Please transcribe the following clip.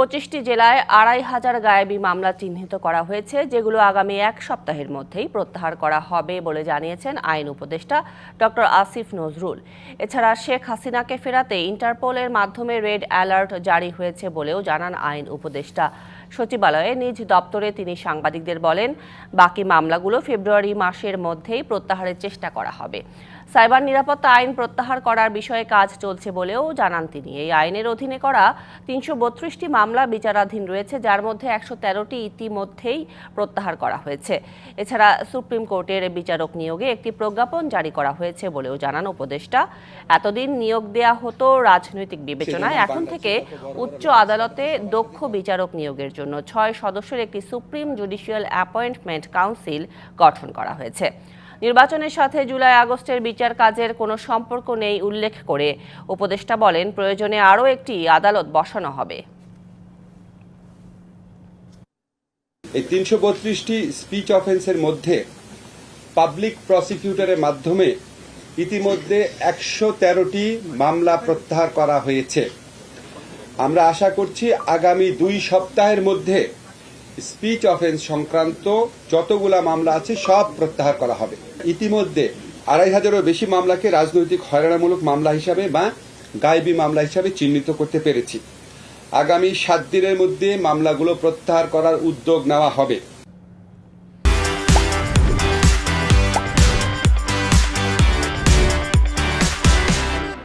পঁচিশটি জেলায় আড়াই হাজার গায়েবী মামলা চিহ্নিত করা হয়েছে, যেগুলো আগামী এক সপ্তাহের মধ্যেই প্রত্যাহার করা হবে বলে জানিয়েছেন আইন উপদেষ্টা ডক্টর আসিফ নজরুল। এছাড়া শেখ হাসিনাকে ফেরাতে ইন্টারপোলের মাধ্যমে রেড অ্যালার্ট জারি হয়েছে বলেও জানান আইন উপদেষ্টা। সচিবালয়ে নিজ দপ্তরে তিনি সাংবাদিকদের বলেন বাকি মামলাগুলো ফেব্রুয়ারি মাসের মধ্যেই প্রত্যাহারের চেষ্টা করা হবে। সাইবার নিরাপত্তা আইন প্রত্যাহার করার বিষয়ে কাজ চলছে বলেও জানান তিনি। এই আইনের অধীনে করা তিনশো বত্রিশটি মামলা বিচারাধীন রয়েছে যার মধ্যে একশো তেরোটি ইতিমধ্যেই প্রত্যাহার করা হয়েছে। এছাড়া সুপ্রিম কোর্টের বিচারক নিয়োগে একটি প্রজ্ঞাপন জারি করা হয়েছে বলেও জানান উপদেষ্টা। এতদিন নিয়োগ দেয়া হতো রাজনৈতিক বিবেচনায়। এখন থেকে উচ্চ আদালতে দক্ষ বিচারক নিয়োগের জন্য ছয় সদস্যের একটি সুপ্রিম জুডিশিয়াল অ্যাপয়েন্টমেন্ট কাউন্সিল গঠন করা হয়েছে। নির্বাচনের সাথে জুলাই আগস্টের বিচার কাজের কোনো সম্পর্ক নেই উল্লেখ করে উপদেষ্টা বলেন, প্রয়োজনে আরও একটি আদালত বসানো হবে। এই তিনশো বত্রিশটি স্পিচ অফেন্সের মধ্যে পাবলিক প্রসিকিউটরের মাধ্যমে ইতিমধ্যে একশো তেরোটি মামলা প্রত্যাহার করা হয়েছে। আমরা আশা করছি আগামী দুই সপ্তাহের মধ্যে স্পিচ অফেন্স সংক্রান্ত যতগুলা মামলা আছে সব প্রত্যাহার করা হবে। ইতিমধ্যে আড়াই হাজারও বেশি মামলাকে রাজনৈতিক হয়রানামূলক মামলা হিসাবে বা গায়েবী মামলা হিসাবে চিহ্নিত করতে পেরেছি। আগামী সাত দিনের মধ্যে মামলাগুলো প্রত্যাহার করার উদ্যোগ নেওয়া হবে।